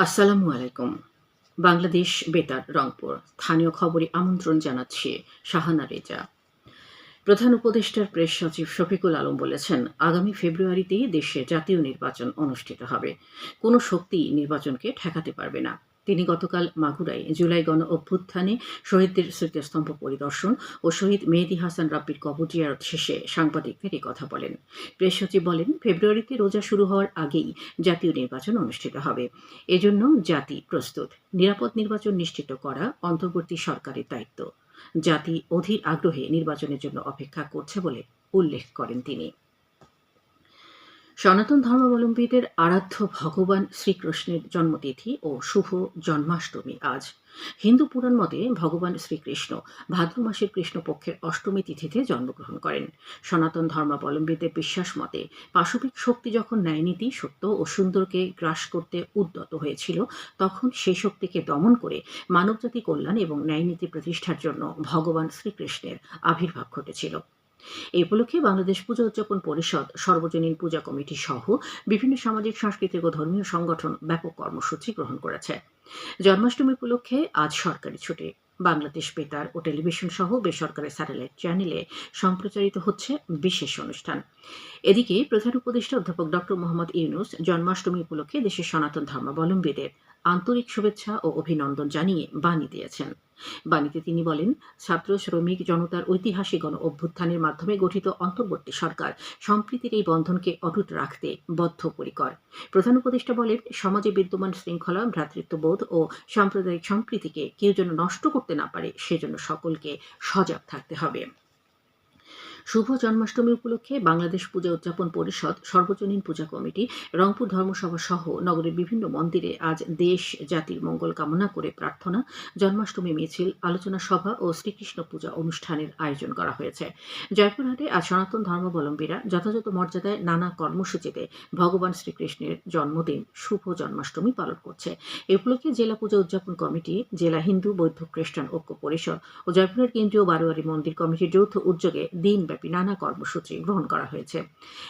আসসালামু আলাইকুম। বাংলাদেশ, বেতার, রংপুর। স্থানীয় খবরে আমন্ত্রণ জানাচ্ছি শাহানা রেজা। প্রধান উপদেষ্টার প্রেস সচিব শফিকুল আলম বলেছেন, আগামী ফেব্রুয়ারিতেই দেশে জাতীয় নির্বাচন অনুষ্ঠিত হবে। কোনো শক্তি নির্বাচনকে ঠেকাতে পারবে না। তিনি গতকাল মাগুরায় জুলাই গণ অভ্যুত্থানে শহীদদের স্মৃতিস্তম্ভ পরিদর্শন ও শহীদ মেহেদি হাসান রাব্বির কবর শেষে সাংবাদিকদের কথা বলেন। প্রেস সচিব বলেন, ফেব্রুয়ারিতে রোজা শুরু হওয়ার আগেই জাতীয় নির্বাচন অনুষ্ঠিত হবে। এজন্য জাতি প্রস্তুত। নিরাপদ নির্বাচন নিশ্চিত করা অন্তর্বর্তী সরকারের দায়িত্ব। জাতি অধীর আগ্রহে নির্বাচনের জন্য অপেক্ষা করছে বলে উল্লেখ করেন তিনি। সনাতন ধর্মাবলম্বীদের আরাধ্য ভগবান শ্রীকৃষ্ণের জন্মতিথি ও শুভ জন্মাষ্টমী আজ। হিন্দু পুরাণ মতে ভগবান শ্রীকৃষ্ণ ভাদ্র মাসের কৃষ্ণপক্ষের অষ্টমী তিথিতে জন্মগ্রহণ করেন। সনাতন ধর্মাবলম্বীদের বিশ্বাস মতে পাশবিক শক্তি যখন ন্যায়নীতি, সত্য ও সুন্দরকে গ্রাস করতে উদ্যত হয়েছিল, তখন সেই শক্তিকে দমন করে মানবজাতি কল্যাণ এবং ন্যায়নীতি প্রতিষ্ঠার জন্য ভগবান শ্রীকৃষ্ণের আবির্ভাব ঘটেছিল। এই উপলক্ষে বাংলাদেশ পূজা উদযাপন পরিষদ, সর্বজনীন পূজা কমিটি সহ বিভিন্ন সামাজিক, সাংস্কৃতিক ও ধর্মীয় সংগঠন ব্যাপক কর্মসূচি গ্রহণ করেছে। জন্মাষ্টমী উপলক্ষে আজ সরকারি ছুটি। বাংলাদেশ বেতার ও টেলিভিশন সহ বেসরকারি স্যাটেলাইট চ্যানেলে সম্প্রচারিত হচ্ছে বিশেষ অনুষ্ঠান। এদিকে প্রধান উপদেষ্টা অধ্যাপক ডক্টর মোহাম্মদ ইউনুস জন্মাষ্টমী উপলক্ষে দেশের সনাতন ধর্মাবলম্বীদের আন্তরিক শুভেচ্ছা ও অভিনন্দন জানিয়ে বাণী দিয়েছেন। বাণীতে তিনি বলেন, ছাত্র, শ্রমিক, জনতার ঐতিহাসিক গণ অভ্যুত্থানের মাধ্যমে গঠিত অন্তর্বর্তী সরকার সম্প্রীতির এই বন্ধনকে অটুট রাখতে বদ্ধপরিকর। প্রধান উপদেষ্টা বলেন, সমাজে বিদ্যমান শৃঙ্খলা, ভ্রাতৃত্ববোধ ও সাম্প্রদায়িক সম্প্রীতিকে কেউ যেন নষ্ট করতে না পারে, সেজন্য সকলকে সজাগ থাকতে হবে। শুভ জন্মাষ্টমী উপলক্ষে বাংলাদেশ পূজা উদযাপন পরিষদ, সর্বজনীন পূজা কমিটি, রংপুর ধর্মসভা সহ নগরের বিভিন্ন মন্দিরে আজ দেশ জাতির মঙ্গল কামনা করে প্রার্থনা, জন্মাষ্টমী মিছিল, আলোচনা সভা ও শ্রীকৃষ্ণ পূজা অনুষ্ঠানের আয়োজন করা হয়েছে। জয়পুরহাটে আজ সনাতন ধর্মাবলম্বীরা যথাযথ মর্যাদায় নানা কর্মসূচিতে ভগবান শ্রীকৃষ্ণের জন্মদিন, শুভ জন্মাষ্টমী পালন করছে। এ উপলক্ষে জেলা পূজা উদযাপন কমিটি, জেলা হিন্দু, বৌদ্ধ, খ্রিস্টান ঐক্য পরিষদ ও জয়পুরের কেন্দ্রীয় বারোয়ারি মন্দির কমিটির যৌথ উদ্যোগে দিনব্যাপী নানা কর্মসূচি গ্রহণ করা হয়েছে।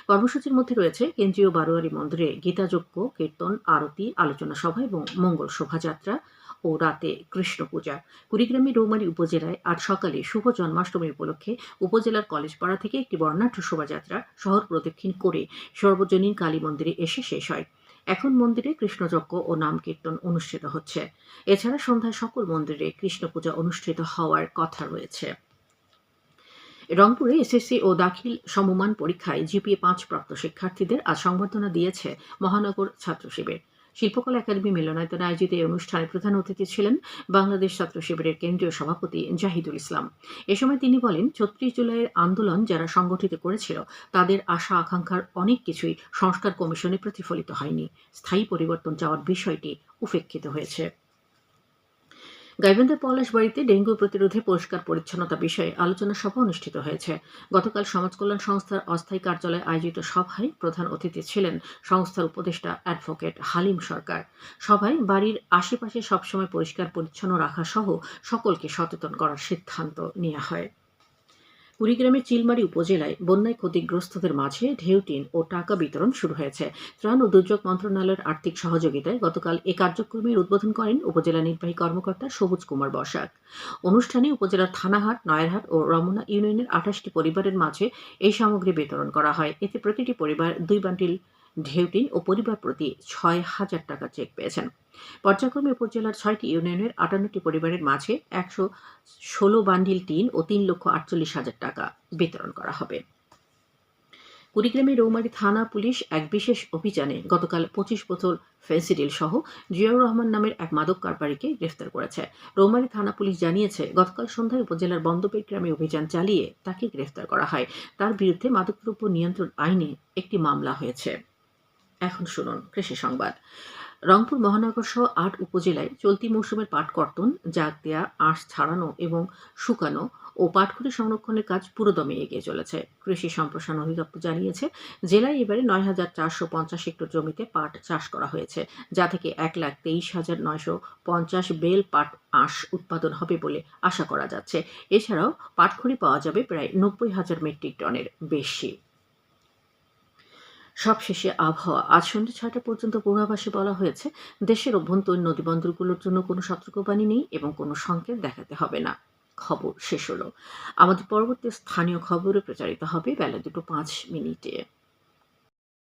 কর্মসূচির মধ্যে রয়েছে কেন্দ্রীয় বারোয়ারি মন্দিরে গীতাযজ্ঞ, কীর্তন, আরতি, আলোচনা সভা এবং মঙ্গল শোভাযাত্রা ও রাতে কৃষ্ণ পূজা। কুড়িগ্রামের রৌমারী উপজেলায় আজ সকালে শুভ জন্মাষ্টমী উপলক্ষে উপজেলার কলেজপাড়া থেকে একটি বর্ণাঢ্য শোভাযাত্রা শহর প্রদক্ষিণ করে সর্বজনীন কালী মন্দিরে এসে শেষ হয়। এখন মন্দিরে কৃষ্ণযজ্ঞ ও নাম কীর্তন অনুষ্ঠিত হচ্ছে। এছাড়া সন্ধ্যায় সকল মন্দিরে কৃষ্ণ পূজা অনুষ্ঠিত হওয়ার কথা রয়েছে। রংপুরে এসএসসি ও দাখিল সমমান পরীক্ষায় জিপিএ পাঁচ প্রাপ্ত শিক্ষার্থীদের আজ সংবর্ধনা দিয়েছে মহানগর ছাত্র শিবির। শিল্পকলা একাডেমি মিলনায়তনে আয়োজিত এই অনুষ্ঠানে প্রধান অতিথি ছিলেন বাংলাদেশ ছাত্র শিবিরের কেন্দ্রীয় সভাপতি জাহিদুল ইসলাম। এ সময় তিনি বলেন, ছত্রিশ জুলাইয়ের আন্দোলন যারা সংগঠিত করেছিল, তাদের আশা আকাঙ্ক্ষার অনেক কিছুই সংস্কার কমিশনে প্রতিফলিত হয়নি। স্থায়ী পরিবর্তন চাওয়ার বিষয়টি উপেক্ষিত হয়েছে। গাইবান্ধার পলাশবাড়িতে ডেঙ্গু প্রতিরোধে পরিষ্কার পরিচ্ছন্নতা বিষয়ে আলোচনা সভা অনুষ্ঠিত হয়েছে। গতকাল সমাজ কল্যাণ সংস্থার অস্থায়ী কার্যালয়ে আয়োজিত সভায় প্রধান অতিথি ছিলেন সংস্থার উপদেষ্টা অ্যাডভোকেট হালিম সরকার। সভায় বাড়ির আশেপাশে সবসময় পরিষ্কার পরিচ্ছন্ন রাখা সহ সকলকে সচেতন করার সিদ্ধান্ত নেওয়া হয়। কুড়িগ্রামের চিলমারি উপজেলায় বন্যায় ক্ষতিগ্রস্তদের মাঝে ঢেউটিন ও টাকা বিতরণ শুরু হয়েছে। ত্রাণ ও দুর্যোগ মন্ত্রণালয়ের আর্থিক সহযোগিতায় গতকাল এ কার্যক্রমের উদ্বোধন করেন উপজেলা নির্বাহী কর্মকর্তা সবুজ কুমার বসাক। অনুষ্ঠানে উপজেলার থানাহাট, নয়ারহাট ও রমনা ইউনিয়নের আঠাশটি পরিবারের মাঝে এই সামগ্রী বিতরণ করা হয়। এতে প্রতিটি পরিবার দুই বান্ডিল ঢেউটিন ও পরিবার প্রতি ছয় হাজার টাকা চেক পেয়েছেন। পর্যায়ক্রমে উপজেলার ছয়টি ইউনিয়নের আটান্নটি পরিবারের মাঝে একশো ষোলো বান্ডিল টিন ও তিন লক্ষ আটচল্লিশ হাজার টাকা বিতরণ করা হবে। কুড়িগ্রামের রৌমারী থানা পুলিশ এক বিশেষ অভিযানে গতকাল পঁচিশ বোতল ফেন্সিডিল সহ জিয়াউর রহমান নামের এক মাদক কারবারিকে গ্রেফতার করেছে। রৌমারী থানা পুলিশ জানিয়েছে, গতকাল সন্ধ্যায় উপজেলার বন্দপেট গ্রামে অভিযান চালিয়ে তাকে গ্রেফতার করা হয়। তার বিরুদ্ধে মাদকদ্রব্য নিয়ন্ত্রণ আইনে একটি মামলা হয়েছে। এখন শুনুন, কৃষি সংবাদ। রংপুর মহানগর সহ আট উপজেলায় চলতি মৌসুমের পাট কর্তন, জাগ দেয়া, আঁশ ছাড়ানো এবং শুকানো ও পাটখড়ি সংরক্ষণের কাজ পুরোদমে এগিয়ে চলেছে। কৃষি সম্প্রসারণ অধিদপ্তর জানিয়েছে, জেলায় এবারে নয় হাজার চারশো পঞ্চাশ হেক্টর জমিতে পাট চাষ করা হয়েছে, যা থেকে এক লাখ তেইশ হাজার নয়শো পঞ্চাশ বেল পাট আঁশ উৎপাদন হবে বলে আশা করা যাচ্ছে। এছাড়াও পাটখড়ি পাওয়া যাবে প্রায় নব্বই হাজার মেট্রিক টনের বেশি। সবশেষে আবহাওয়া। আজ সন্ধ্যে ছয়টা পর্যন্ত পূর্বাভাসে বলা হয়েছে, দেশের অভ্যন্তরীণ নদীবন্দরগুলোর জন্য কোনো সতর্কবাণী নেই এবং কোনো সংকেত দেখাতে হবে না। খবর শেষ হলো। আমাদের পরবর্তী স্থানীয় খবরও প্রচারিত হবে বেলা দুটো পাঁচ মিনিটে।